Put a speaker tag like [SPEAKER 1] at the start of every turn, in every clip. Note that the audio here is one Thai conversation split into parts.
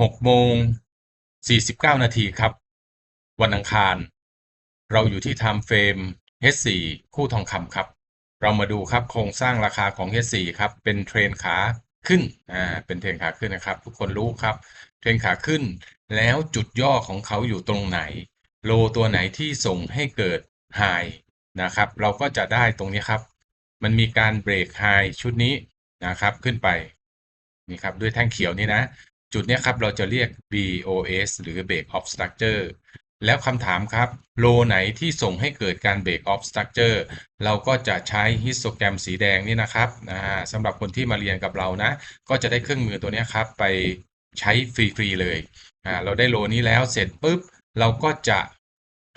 [SPEAKER 1] 6โมง49นาทีครับ วันอังคาร เราอยู่ที่ Time Frame H4 คู่ทองคำครับ เรามาดูครับโครงสร้างราคาของ H4 ครับ เป็นเทรนขาขึ้น อ่า เป็นเทรนขาขึ้นนะครับ ทุกคนรู้ครับ เทรนขาขึ้น แล้วจุดย่อของเขาอยู่ตรงไหน โลตัวไหนที่ส่งให้เกิดไฮนะครับ เราก็จะได้ตรงนี้ครับ มันมีการเบรกไฮชุดนี้นะครับ ขึ้นไป นี่ครับ ด้วยแท่งเขียวนี่นะ จุดนี้ครับเราจะเรียก BOS หรือ Break of Structure แล้วคำถามครับโลไหนที่ส่งให้เกิดการ Break of Structure เราก็จะใช้ฮิสโตแกรมสีแดงนี่นะครับสำหรับคนที่มาเรียนกับเรานะ ก็จะได้เครื่องมือตัวนี้ครับ ไปใช้ฟรีๆเลยอ่าเราได้โลนี้แล้วเสร็จปุ๊บ เราก็จะ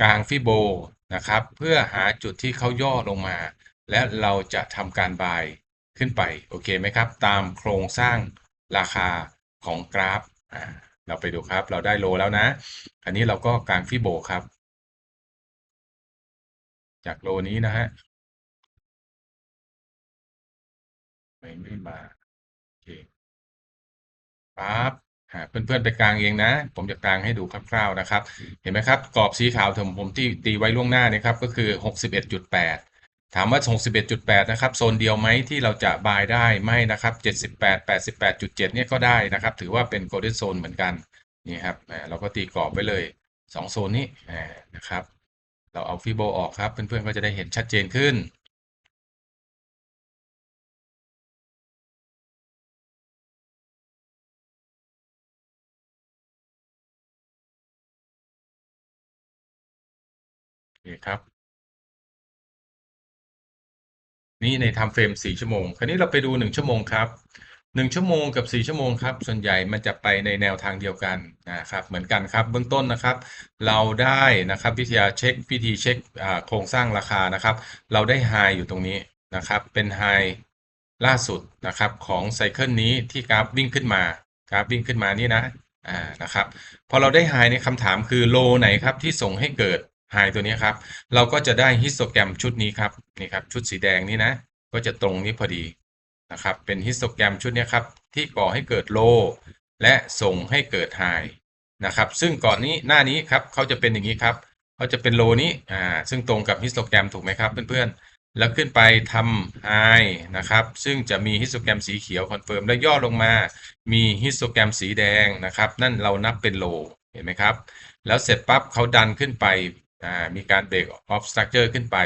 [SPEAKER 1] กลางฟิโบนะครับ เพื่อหาจุดที่เขาย่อลงมา และเราจะทำการบายขึ้นไป โอเคไหมครับ ตามโครงสร้างราคา ของกราฟอ่าเราไปดูครับ เราได้โลแล้วนะ อันนี้เราก็กางฟิโบครับ จากโลนี้นะฮะไม่ไม่มาโอเคปั๊บหาเพื่อนๆไปกลางเองนะ ผมจะกลางให้ดูคร่าวๆนะครับ เห็นไหมครับ กรอบสีขาวผมผมที่ตีไว้ล่วงหน้านะครับ ก็คือ 61.8 ถามว่า 61.8 นะครับ โซนเดียวไหมที่เราจะบายได้ไม่นะครับ 78 88.7 เนี่ยก็ได้นะครับ ถือว่าเป็นโกลเด้นโซนเหมือนกันนี่ครับเราก็ตีกรอบไว้เลย 2 โซนนี้นะครับ เราเอาฟิโบออกครับ เพื่อนๆก็จะได้เห็นชัดเจนขึ้นโอเคครับ นี่ใน time frame 4ชั่วโมง คราวนี้เราไปดู 1 ชั่วโมงครับ 1 ชั่วโมงกับ 4 ชั่วโมงครับ ส่วนใหญ่มันจะไปในแนวทางเดียวกันนะครับ เหมือนกันครับ เบื้องต้นนะครับ เราได้นะครับวิธีเช็ควิธีเช็คโครงสร้างราคานะครับ เราได้ไฮอยู่ตรงนี้นะครับ เป็นไฮล่าสุดนะครับของไซเคิลนี้ที่กราฟวิ่งขึ้นมากราฟวิ่งขึ้นมานี่นะอ่านะครับ พอเราได้ไฮในคำถามคือโลไหนครับที่ส่งให้เกิด ไฮตัวนี้ครับ เราก็จะได้ฮิสโตแกรมชุดนี้ครับนี่ครับชุดสีแดงนี่นะ ก็จะตรงนี้พอดีนะครับ เป็นฮิสโตแกรมชุดนี้ครับ ที่ก่อให้เกิดโล และส่งให้เกิดไฮนะครับ ซึ่งก่อนนี้หน้านี้ครับเขาจะเป็นอย่างนี้ครับเขาจะเป็นโลนี้อ่าซึ่งตรงกับฮิสโตแกรมถูกไหมครับเพื่อนๆแล้วขึ้นไปทำไฮนะครับ ซึ่งจะมีฮิสโตแกรมสีเขียวคอนเฟิร์มแล้วย่อลงมา มีฮิสโตแกรมสีแดงนะครับ นั่นเรานับเป็นโลเห็นไหมครับ แล้วเสร็จปั๊บเขาดันขึ้นไป มีการเบรกออฟสตรัคเจอร์ขึ้นไป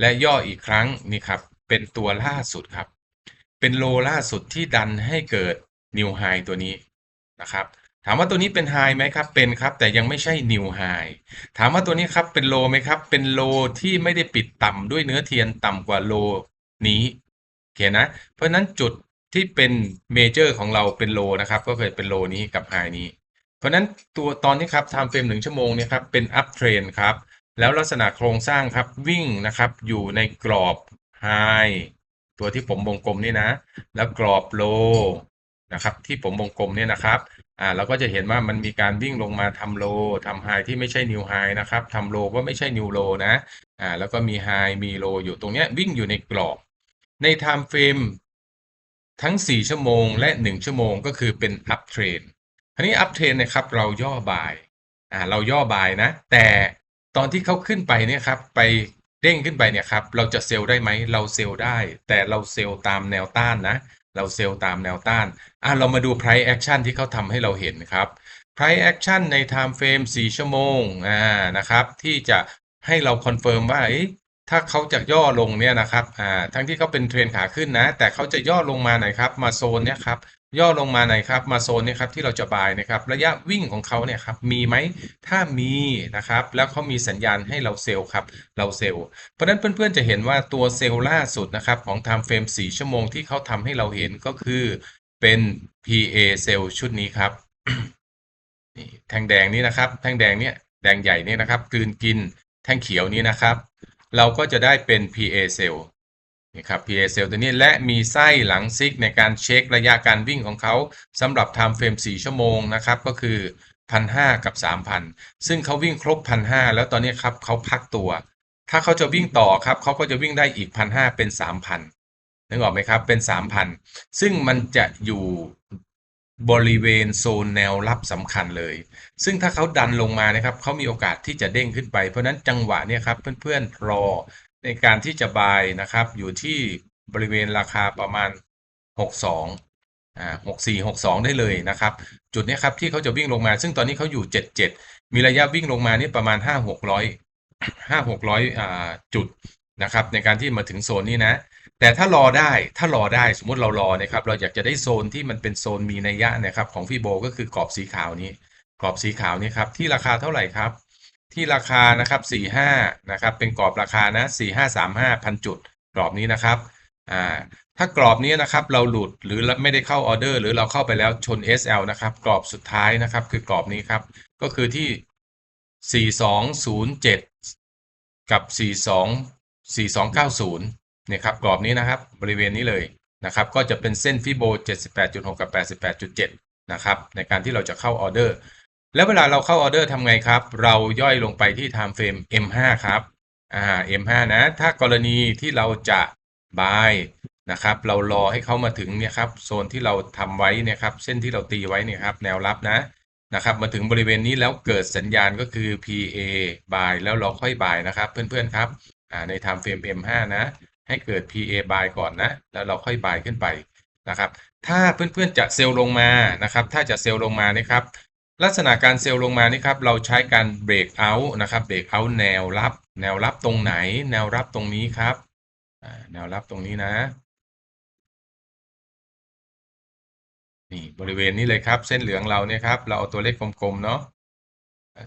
[SPEAKER 1] และย่ออีกครั้งนี่ครับ เป็นตัวล่าสุดครับ เป็นโลล่าสุดที่ดันให้เกิดนิวไฮตัวนี้นะครับถามว่าตัวนี้เป็นไฮไหมครับ เป็นครับ แต่ยังไม่ใช่นิวไฮถามว่าตัวนี้ครับเป็นโลไหมครับ เป็นโลที่ไม่ได้ปิดต่ำด้วยเนื้อเทียนต่ำกว่าโลนี้โอเคนะ เพราะฉะนั้นจุดที่เป็นเมเจอร์ของเราเป็นโลนะครับ ก็เคยเป็นโลนี้กับไฮนี้ เพราะฉะนั้นตัวตอนนี้ครับ time frame หนึ่งชั่วโมงเนี่ยครับเป็น up trend ครับ แล้วลักษณะโครงสร้างครับวิ่งนะครับอยู่ในกรอบ high ตัวที่ผมวงกลมนี่นะ แล้วกรอบ low นะครับที่ผมวงกลมเนี่ยนะครับอ่าเราก็จะเห็นว่ามันมีการวิ่งลงมาทำ low ทำ high ที่ไม่ใช่ new high นะครับทำ low ก็ไม่ใช่ new low นะอ่าแล้วก็มี high มี low อยู่ตรงเนี้ยวิ่งอยู่ในกรอบ ใน time frame ทั้ง 4 ชั่วโมงและ 1 ชั่วโมงก็คือเป็น up trend คราวนี้ up trend นะครับเราย่อบายอ่าเราย่อบายนะ แต่ ตอนที่เขาขึ้นไปเนี่ยครับไปเด้งขึ้นไปเนี่ยครับเราจะเซลล์ได้ไหมเราเซลล์ได้ แต่เราเซลล์ตามแนวต้านนะ เราเซลล์ตามแนวต้านอะเรามาดู price action ที่เขาทำให้เราเห็นครับ price action ใน time frame 4 ชั่วโมงอ่านะครับที่จะให้เราคอนเฟิร์มว่าถ้าเขาจะย่อลงเนี่ยนะครับอ่าทั้งที่เขาเป็นเทรนขาขึ้นนะ แต่เขาจะย่อลงมาไหนครับมาโซนเนี่ยครับ ย่อลงมาหน่อยครับ มาโซนนี่ยครับที่เราจะบายนะครับ ระยะวิ่งของเขาเนี่ยครับมีไหมถ้ามีนะครับ แล้วเขามีสัญญาณให้เราเซลล์ครับเราเซลล์เพราะฉะนั้นเพื่อนๆจะเห็นว่าตัวเซลล์ล่าสุดนะครับของ time frame 4 ชั่วโมงที่เขาทำให้เราเห็นก็คือเป็น PA เซลล์ชุดนี้ครับนี่แท่งแดงนี้นะครับ แท่งแดงเนี่ยแดงใหญ่เนี่ยนะครับกลืนกินแท่งเขียวนี้นะครับ เราก็จะได้เป็น PA เซลล์ นี่ครับ PA เซลล์ตัวนี้และมีไส้หลังซิกในการเช็คระยะการวิ่งของเขาสำหรับ time frame 4 ชั่วโมงนะครับ ก็คือ 1,500 กับ 3,000 ซึ่งเขาวิ่งครบ 1,500 แล้วตอนนี้ครับเขาพักตัว ถ้าเขาจะวิ่งต่อครับเขาก็จะวิ่งได้อีก 1,500 เป็น 3,000นึกออกไหมครับ เป็น 3,000 ซึ่งมันจะอยู่บริเวณโซนแนวรับสำคัญเลย ซึ่งถ้าเขาดันลงมานะครับเขามีโอกาสที่จะเด้งขึ้นไป เพราะฉะนั้นจังหวะเนี่ยครับเพื่อนๆรอ ในการที่จะบายนะครับ อยู่ที่บริเวณราคาประมาณ 62อ่า64 62 ได้เลยนะครับ จุดนี้ครับที่เขาจะวิ่งลงมา ซึ่งตอนนี้เขาอยู่ 77 มีระยะวิ่งลงมานี่ประมาณ 5 600 5 600อ่าจุดนะครับในการที่มาถึงโซนนี้นะ แต่ถ้ารอได้ถ้ารอได้สมมติเรารอนะครับ เราอยากจะได้โซนที่มันเป็นโซนมีนัยยะนะครับของฟีโบก็คือกรอบสีขาวนี้ กรอบสีขาวนี้ครับที่ราคาเท่าไหร่ครับ ที่ราคานะครับ45นะครับเป็นกรอบราคานะ4535พันจุด กรอบนี้นะครับอ่าถ้ากรอบนี้นะครับเราหลุดหรือไม่ได้เข้าออเดอร์ หรือเราเข้าไปแล้วชน SL นะครับ กรอบสุดท้ายนะครับ คือกรอบนี้ครับ ก็คือที่ 4207 กับ 42 4290เนี่ยครับกรอบนี้นะครับบริเวณนี้เลยนะครับ ก็จะเป็นเส้นฟิโบ78.6 กับ 88.7 นะครับ ในการที่เราจะเข้าออเดอร์ แล้วเวลาเราเข้าออเดอร์ทำไงครับ เราย่อยลงไปที่ time frame M5 ครับอ่า M5 นะ ถ้ากรณีที่เราจะ buy นะครับ เรารอให้เขามาถึงเนี่ยครับ โซนที่เราทำไว้เนี่ยครับ เส้นที่เราตีไว้เนี่ยครับ แนวรับนะนะครับ มาถึงบริเวณนี้แล้วเกิดสัญญาณก็คือ PA buy แล้วเราค่อย buy นะครับ เพื่อนๆครับอ่าใน time frame M5 นะ ให้เกิด PA buy ก่อนนะ แล้วเราค่อย buy ขึ้นไปนะครับ ถ้าเพื่อนๆจะเซลล์ลงมานะครับ ถ้าจะเซลล์ลงมานะครับ ลักษณะการเซลล์ลงมานี่ครับเราใช้การเบรกเอาท์นะครับเบรกเอาท์แนวรับ แนวรับตรงไหน แนวรับตรงนี้ครับแนวรับตรงนี้นะนี่บริเวณนี้เลยครับ เส้นเหลืองเราเนี่ยครับเราเอาตัวเลขกลมๆเนาะ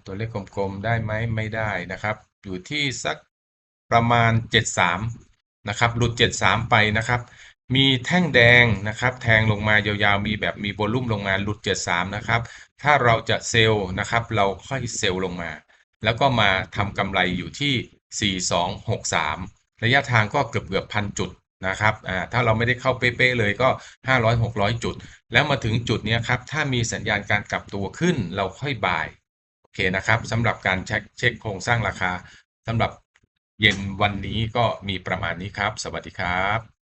[SPEAKER 1] ตัวเลขกลมๆได้ไหมไม่ได้นะครับ อยู่ที่สักประมาณ 73นะครับหลุด 73 ไปนะครับ มีแท่งแดงนะครับ แทงลงมายาวๆ มีแบบมีโวลุ่มลงมาหลุด 73 นะครับ ถ้าเราจะเซลล์นะครับ เราค่อยเซลล์ลงมา แล้วก็มาทำกำไรอยู่ที่ 4263 ระยะทางก็เกือบเกือบพันจุดนะครับ อ่า ถ้าเราไม่ได้เข้าเป๊ะๆเลยก็ 500 600 จุด แล้วมาถึงจุดนี้ครับ ถ้ามีสัญญาณการกลับตัวขึ้นเราค่อยบาย โอเคนะครับสำหรับการเช็คเช็คโครงสร้างราคาสำหรับเย็นวันนี้ก็มีประมาณนี้ครับ สวัสดีครับ